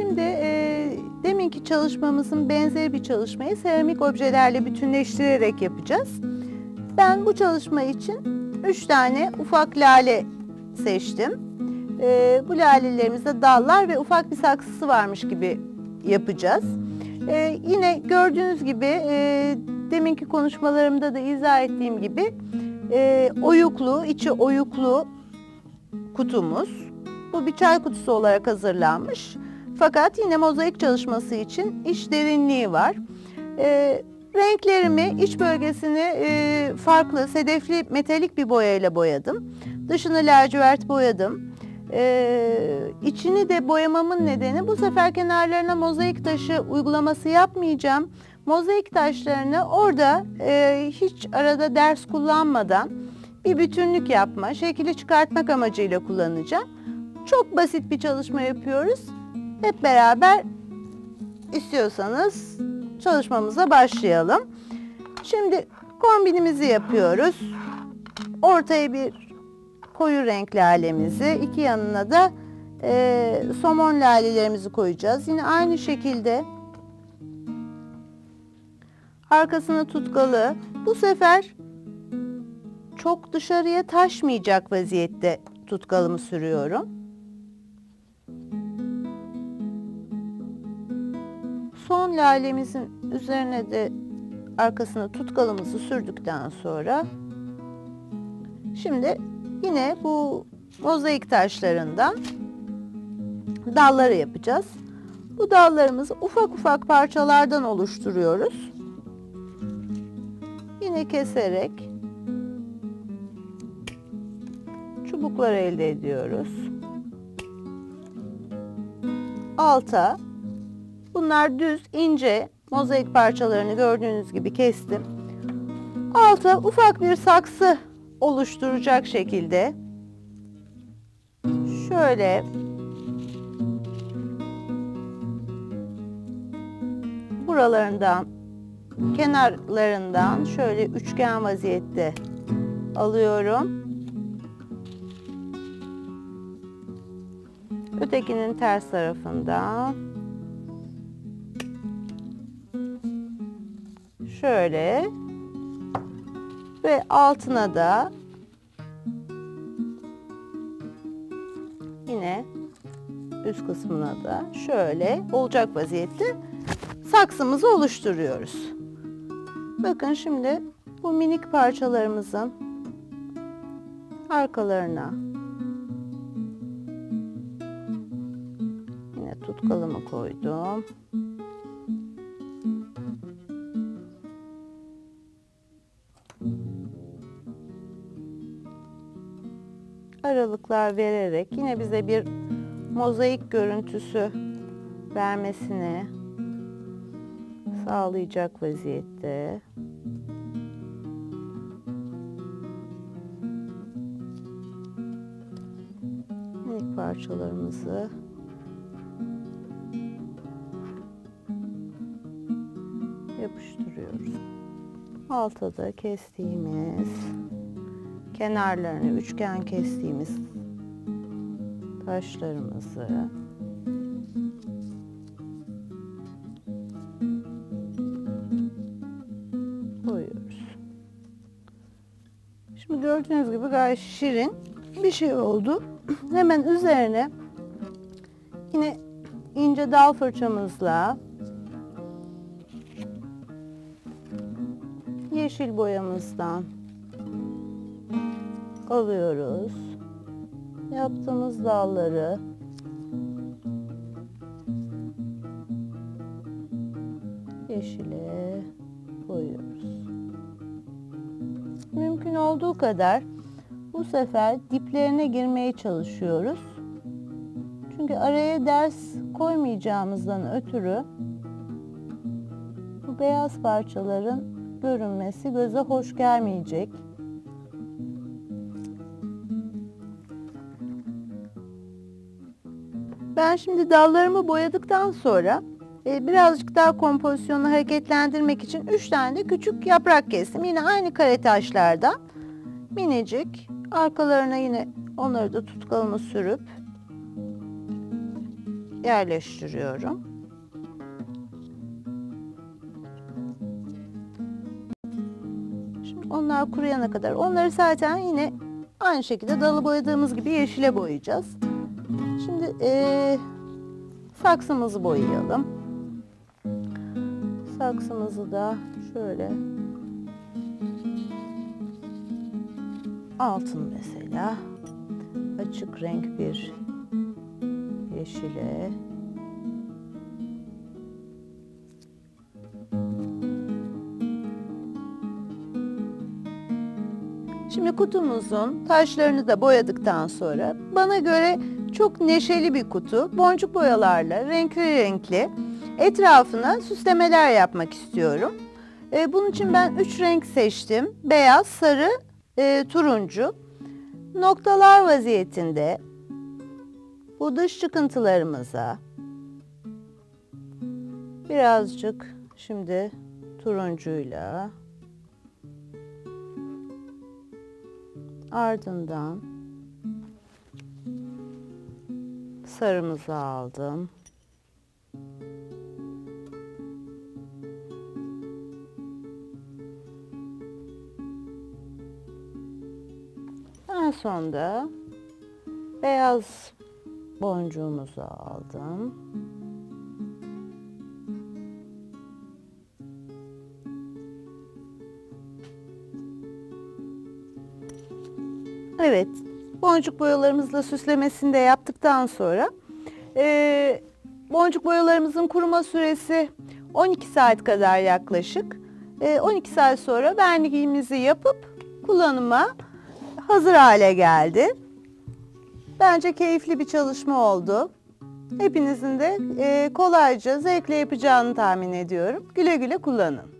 Şimdi e, deminki çalışmamızın benzeri bir çalışmayı seramik objelerle bütünleştirerek yapacağız. Ben bu çalışma için 3 tane ufak lale seçtim. E, bu lalelerimizde dallar ve ufak bir saksısı varmış gibi yapacağız. E, yine gördüğünüz gibi e, deminki konuşmalarımda da izah ettiğim gibi e, oyuklu, içi oyuklu kutumuz. Bu bir çay kutusu olarak hazırlanmış. Fakat yine mozaik çalışması için iç derinliği var. E, renklerimi, iç bölgesini e, farklı, sedefli metalik bir boyayla boyadım. Dışını lacivert boyadım. Ee, içini de boyamamın nedeni bu sefer kenarlarına mozaik taşı uygulaması yapmayacağım. Mozaik taşlarını orada e, hiç arada ders kullanmadan bir bütünlük yapma, şekli çıkartmak amacıyla kullanacağım. Çok basit bir çalışma yapıyoruz. Hep beraber istiyorsanız çalışmamıza başlayalım. Şimdi kombinimizi yapıyoruz. Ortaya bir koyu renk lalemizi, iki yanına da e, somon lalelerimizi koyacağız. Yine aynı şekilde arkasına tutkalı. Bu sefer çok dışarıya taşmayacak vaziyette tutkalımı sürüyorum. Son lalemizin üzerine de arkasına tutkalımızı sürdükten sonra şimdi yine bu mozaik taşlarından dalları yapacağız. Bu dallarımızı ufak ufak parçalardan oluşturuyoruz. Yine keserek çubuklar elde ediyoruz. Alta bunlar düz ince mozaik parçalarını gördüğünüz gibi kestim. Alta ufak bir saksı oluşturacak şekilde şöyle buralarından kenarlarından şöyle üçgen vaziyette alıyorum. Ötekinin ters tarafından şöyle ve altına da yine üst kısmına da şöyle olacak vaziyette saksımızı oluşturuyoruz. Bakın şimdi bu minik parçalarımızın arkalarına yine tutkalımı koydum. Aralıklar vererek yine bize bir mozaik görüntüsü vermesini sağlayacak vaziyette. Minik parçalarımızı yapıştırıyoruz. Altta da kestiğimiz kenarlarını üçgen kestiğimiz taşlarımızı koyuyoruz. Şimdi gördüğünüz gibi gayet şirin bir şey oldu. Hemen üzerine yine ince dal fırçamızla yeşil boyamızdan alıyoruz. Yaptığımız dalları yeşile koyuyoruz. Mümkün olduğu kadar bu sefer diplerine girmeye çalışıyoruz. Çünkü araya ders koymayacağımızdan ötürü bu beyaz parçaların görünmesi göze hoş gelmeyecek. Ben şimdi dallarımı boyadıktan sonra e, birazcık daha kompozisyonu hareketlendirmek için 3 tane de küçük yaprak kestim. Yine aynı kare taşlardan minicik. Arkalarına yine onları da tutkalımı sürüp yerleştiriyorum. Şimdi onlar kuruyana kadar onları zaten yine aynı şekilde dalı boyadığımız gibi yeşile boyayacağız. Şimdi eee saksımızı boyayalım. Saksımızı da şöyle altın mesela açık renk bir yeşile Şimdi kutumuzun taşlarını da boyadıktan sonra bana göre çok neşeli bir kutu. Boncuk boyalarla renkli renkli etrafına süslemeler yapmak istiyorum. Ee, bunun için ben üç renk seçtim. Beyaz, sarı, e, turuncu. Noktalar vaziyetinde bu dış çıkıntılarımıza birazcık şimdi turuncuyla ardından sarımızı aldım. En sonda beyaz boncuğumuzu aldım. Evet, boncuk boyalarımızla süslemesini de yaptıktan sonra e, boncuk boyalarımızın kuruma süresi 12 saat kadar yaklaşık. E, 12 saat sonra verniğimizi yapıp kullanıma hazır hale geldi. Bence keyifli bir çalışma oldu. Hepinizin de e, kolayca, zevkle yapacağını tahmin ediyorum. Güle güle kullanın.